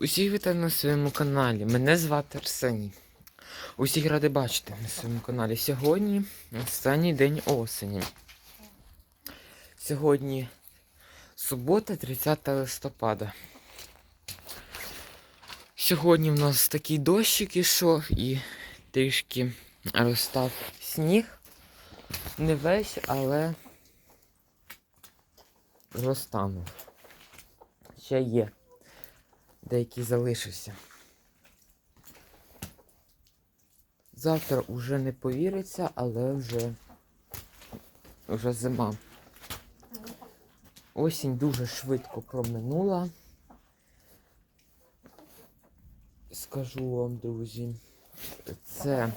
Усіх вітаю на своєму каналі. Мене звати Арсеній. Усіх радий бачити на своєму каналі. Сьогодні останній день осені. Сьогодні субота, 30 листопада. Сьогодні в нас такий дощик ішов і трішки розстав сніг. Не весь, але розтанув. Ще є. Деякий залишився. Завтра уже не повіриться, але вже, вже зима. Осінь дуже швидко проминула. Скажу вам, друзі, це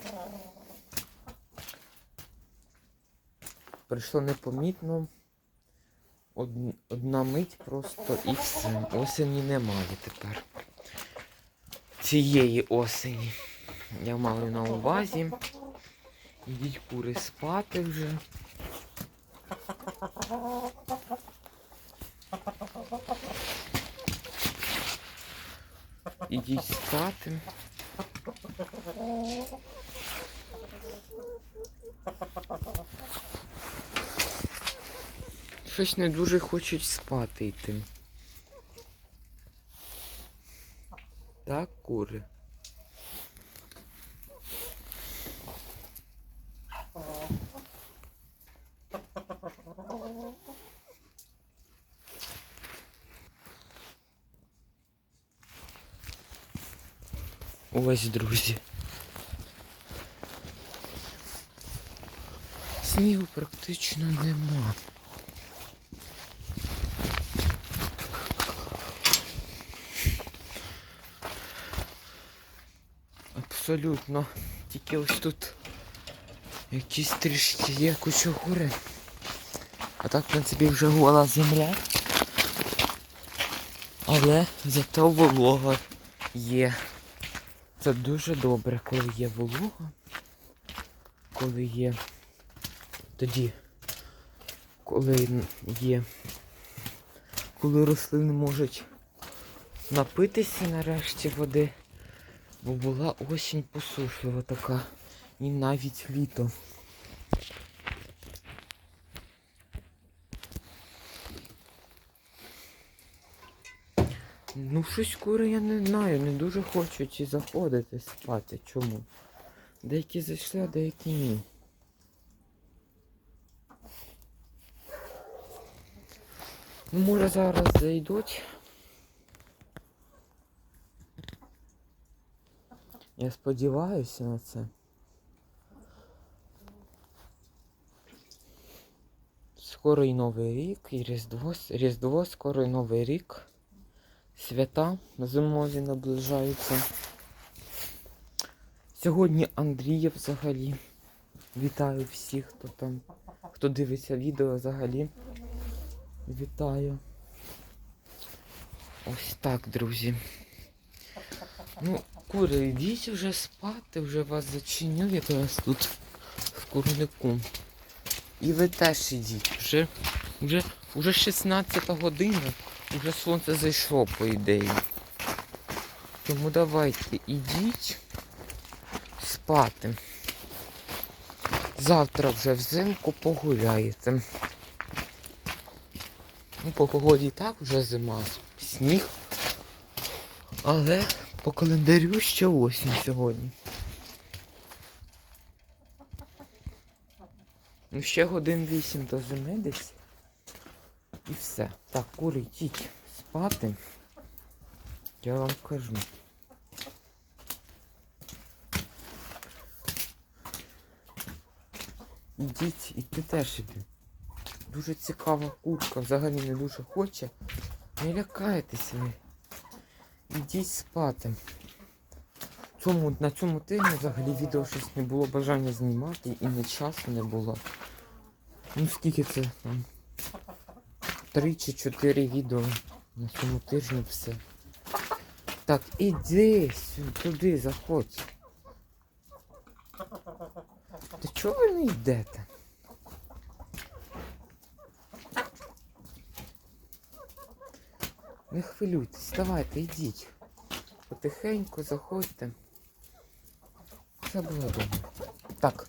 прийшло непомітно. Од- Одна мить просто і все. Осені немає тепер. Цієї осені. Я маю на увазі. Ідіть кури спати вже. Ідіть спати. Щось не дуже хочуть спати йти. Так, кури. Ось, друзі. Снігу практично нема. Абсолютно. Тільки ось тут якісь трішки є кучугури. А так, в принципі, вже гола земля. Але зато волога є. Це дуже добре, коли є волога. Коли є. Тоді, коли є. Коли рослини можуть напитися нарешті води. Бо була осінь посушлива така. І навіть літо. Ну, щось кури я не знаю, не дуже хочуть і заходити спати. Чому? Деякі зайшли, а деякі ні. Ну, може зараз зайдуть. Я сподіваюся на це. Скоро і Новий рік, і Різдво, Різдво, скоро і Новий рік. Свята зимові наближаються. Сьогодні Андрія взагалі. Вітаю всіх, хто там, хто дивиться відео взагалі. Вітаю. Ось так, друзі. Ну, кури, йдіть вже спати, вже вас зачиню якраз тут в курнику. І ви теж ідіть. Вже, вже, вже 16 година, вже сонце зайшло, по ідеї. Тому давайте ідіть спати. Завтра вже взимку погуляєте. Ну, по погоді так вже зима, сніг. Але по календарю ще осінь сьогодні. Ну ще годин вісім до зими десь. І все. Так, кури, йдіть спати. Я вам кажу. Ідіть, і ти теж іди. Дуже цікава курка, взагалі не дуже хоче. Не лякайтеся ви. Ідіть спати. Цьому, на цьому тижні взагалі відео щось не було бажання знімати і не часу не було. Ну скільки це там? Три чи чотири відео на цьому тижні все. Так, іди сюди, туди, заходь. Та чого ви не йдете? Не хвилюйтесь, давайте, йдіть. потихеньку заходьте. Все було добре. Так,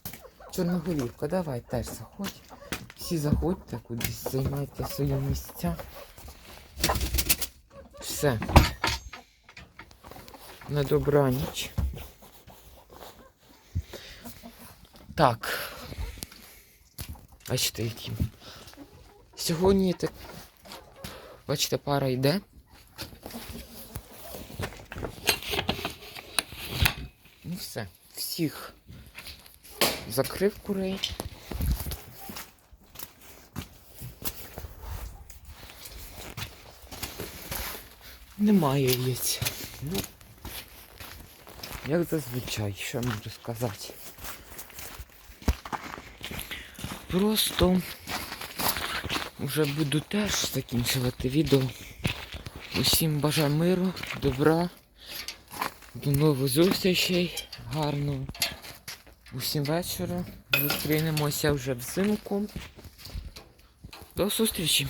Чорноголівка, давай теж заходь. Всі заходьте кудись, займайте свої місця. Все. На добраніч. Так. Бачите, які. Сьогодні так. Бачите, пара йде. Ну все. Всіх закрив курей. Немає яєць. Ну, як зазвичай, що я можу сказати. Просто вже буду теж закінчувати відео. Усім бажаю миру, добра, до нових зустрічей, гарного. Усім вечора. Зустрінемося вже взимку. До зустрічі!